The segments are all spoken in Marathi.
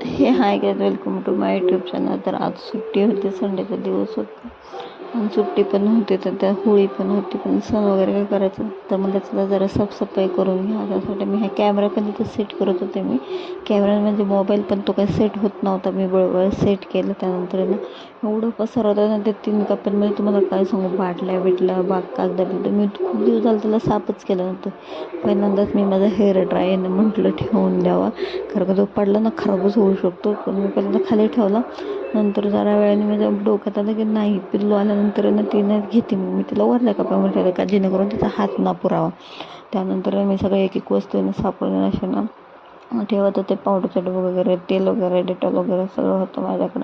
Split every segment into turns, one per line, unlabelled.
Hey hi guys welcome to my YouTube channel तर आज सुट्टी होती संडेचा दिवस होता. हो, सुट्टी पण होती तर त्या होळी पण होती पण सण वगैरे काय करायचं? तर म्हटलं चला जरा साफसफाई करून घ्या. त्यासाठी मी हा कॅमेरा पण तिथं सेट करत होते मी. कॅमेरा म्हणजे मोबाईल पण तो काही सेट होत नव्हता. मी बरोबर सेट केलं त्यानंतर ना. एवढं पसार होता ना ते तीन कप्प्यांमध्ये तुम्हाला काय सांगू? बाटल्या बिटल्या बाग कागदा बिगदा. मी खूप दिवस झालं त्याला साफच केलं नव्हतं. पहिल्यांदाच मी माझा हेअर ड्रायनं म्हटलं ठेवून द्यावा. कारण का तो पडला ना खराबच होऊ शकतो. पण मी पहिल्यांदा खाली ठेवला. नंतर जरा वेळाने माझ्या डोक्यात आलं की नाही पिल्लू आल्यानंतर ना तिने घेते मग मी तिला वरल्या कपामध्ये ठेवलं का जेणेकरून तिचा हात ना पुरावा. त्यानंतर मी सगळं एक एक वस्तू सापडून अशा ना ठेवत होते पावडरचं चट वगैरे तेल वगैरे डेटॉल वगैरे सगळं होतं माझ्याकडं.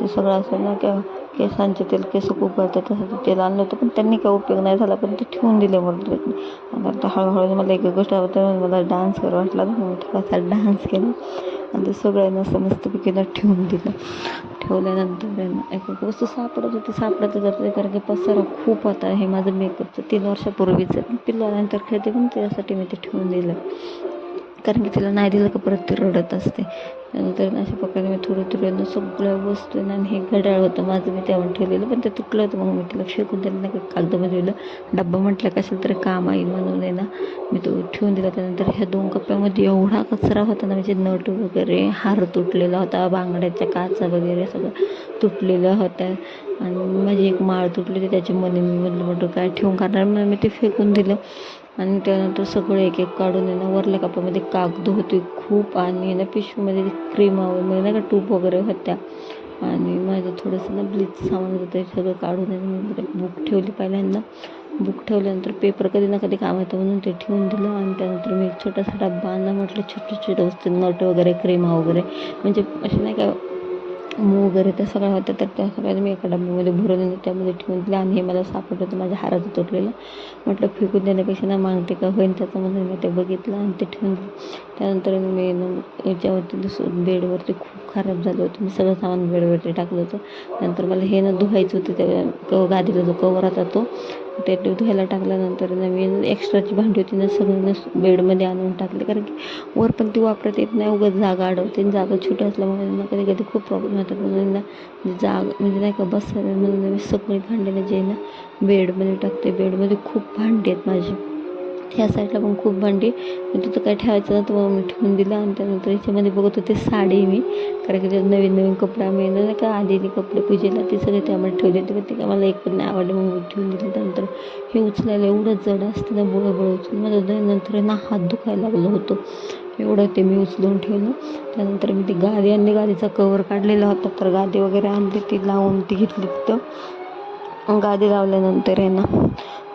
ते सगळं असं ना का केसांचे तेल केस खूप गळतात तसं तेल आणलं होतं पण त्यांनी काय उपयोग नाही झाला पण ते ठेवून दिले म्हणून आता हळूहळू मला एक गोष्ट आवडतं मला डान्स करू वाटला मी थोडासा डान्स केला. म्हणजे आणि ते सगळ्यांना असं मस्तपैकी ठेवून दिलं. ठेवल्यानंतर एक वस्तू सापडत होती सापडत जाते कारण की पसारा खूप होता. हे माझं मेकअपचं तीन वर्षापूर्वीचं पण खेळते पण त्यासाठी मी ते ठेवून दिलं. कारण की तिला नाही दिलं का परत ती रडत असते. त्यानंतर अशा प्रकारे मी थोडं थोडं सगळ्या वस्तू आणि हे घड्याळ होतं माझं मी त्यावर ठेवलेलं पण ते तुटलं होतं मग मी तिला फेकून दिलं नाही कागदामध्ये दिलं डब्बा म्हटलं कशाला तरी काम आहे म्हणून आहे ना मी तो ठेवून दिला. त्यानंतर ह्या दोन कप्प्यामध्ये एवढा कचरा होता ना म्हणजे नट वगैरे हार तुटलेला होता बांगड्याच्या काचा वगैरे सगळं तुटलेल्या होत्या आणि माझी एक माळ तुटली होती त्याच्यामध्ये मी म्हटलं म्हटलं काय ठेवून करणार? म्हणून मी ते फेकून दिलं. आणि त्यानंतर सगळं एक एक काढून आहे ना वरल्या कप्प्यामध्ये कागद होते खूप. आणि ना पिशवीमध्ये क्रीम म्हणजे नाही का टूप वगैरे होत्या. आणि माझं थोडंसं ना ब्लीच सामान होतं ते सगळं काढून बुक ठेवली पहिल्यांदा. बुक ठेवल्यानंतर पेपर कधी ना कधी काम येतं म्हणून ते ठेवून दिलं. आणि त्यानंतर मी एक छोटासा डब्बा आणला म्हटलं छोटे छोटे वस्तू नट वगैरे क्रीमा वगैरे. म्हणजे असे नाही का मू वगैरे त्या सगळ्या होत्या तर त्या सगळ्या मी एका डब्यामध्ये भरून त्यामध्ये ठेवून दिल्या आणि हे मला सापडलं होतं माझ्या हाराचं तुटलेलं म्हटलं फेकून देण्यापेक्षा ना मागते का? होईन त्याच्यामध्ये मी ते बघितलं आणि ते ठेवून त्यानंतर मी याच्यावरती दुसरं बेडवरती खूप खराब झालं होतं. मी सगळं सामान बेडवरती टाकलं होतं. त्यानंतर मला हे ना धुवायचं होतं त्या क गादीला जो कवर होता तो. ते धुवायला टाकल्यानंतर नवीन एक्स्ट्राची भांडी होती ना सगळं बेडमध्ये आणून टाकले. कारण की वर पण ती वापरत येत नाही उगाच जागा अडवते जागा छोटी असल्यामुळे ना कधी कधी खूप प्रॉब्लेम होतात म्हणून ना जाग म्हणजे नाही का बसायला म्हणून मी सगळी भांडी जे ना बेडमध्ये टाकते. बेडमध्ये खूप भांडी आहेत माझी. ह्या साईडला पण खूप भांडी. तिथं काय ठेवायचं नव्हतं मग मी ठेवून दिलं आणि त्यानंतर याच्यामध्ये बघत होते साडी मी. कारण की नवीन नवीन कपडा आम्ही नाही का आलेले कपडे पूजेला ते सगळे त्यामध्ये ठेवले होते पण ते काय मला एक पण नाही आवडले मग मी ठेवून दिलं. त्यानंतर हे उचलायला एवढं जड असतं ना बळबळ उचलून माझं नंतर ना हात दुखायला लागलो होतं. एवढं ते मी उचलून ठेवलं. त्यानंतर मी ती गादी आणली गादीचा कवर काढलेला होता तर गादी वगैरे आणली ती लावून ती घेतली तिथं. गादी लावल्यानंतर आहे ना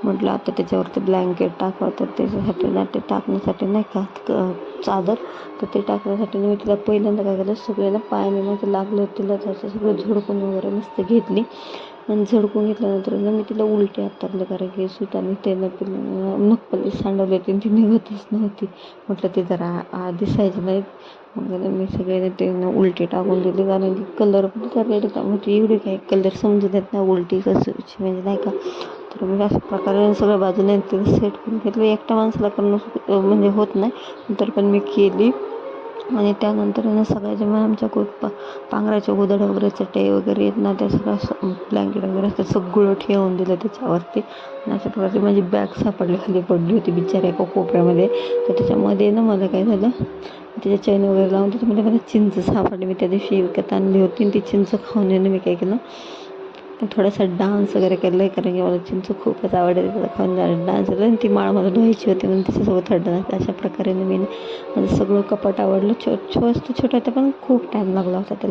म्हटलं आता त्याच्यावरती ब्लँकेट टाकावं तर त्याच्यासाठी ना ते टाकण्यासाठी नाही का चादर तर ते टाकण्यासाठी मी तिला पहिल्यांदा काय केलं सगळ्यांना पायाने माझं लागलं तिला त्याचं सगळं झडकून वगैरे मस्त घेतली. आणि झडकून घेतल्यानंतर ना मी तिला उलटी हातारले कारण की सुताने ते नखपल्ली सांडवली होती ती निघतच नव्हती. म्हटलं ते जरा दिसायचं नाही मग मी सगळे ते उलटी टाकून दिली कारण की कलर पण रेड म्हणजे एवढी काय कलर समजून येत नाही उलटी कसं म्हणजे नाही का तर मी अशा प्रकारे सगळ्या बाजूने ते सेट करून घेतलं एकट्या माणसाला करणं म्हणजे होत नाही. नंतर पण मी केली. आणि त्यानंतर ना सगळ्याच्या मग आमच्या खूप पा पांघराच्या गोदड वगैरे चटई वगैरे येत ना त्या सगळं ब्लँकेट वगैरे असं सगळं ठेवून दिलं त्याच्यावरती. आणि अशा प्रकारे माझी बॅग सापडली खाली पडली होती बिचाऱ्या एका कोपऱ्यामध्ये. तर त्याच्यामध्ये ना मला काय झालं त्याच्या चैन वगैरे लावून त्याच्यामध्ये मला चिंच सापडली. मी त्या दिवशी विकत आणली होती आणि ती चिंच खाऊन येणं मी काय केलं थोडासा डान्स वगैरे केला आहे कारण की मला चिंच खूपच आवडते त्याला खाऊन डान्स केला आणि ती माळ मला धुवायची होती म्हणून त्याच्यासोबत थंड अशा प्रकारे मी माझं सगळं कपाट आवडलं. छो वस्तू छोटा होता पण खूप टाईम लागला होता त्याला.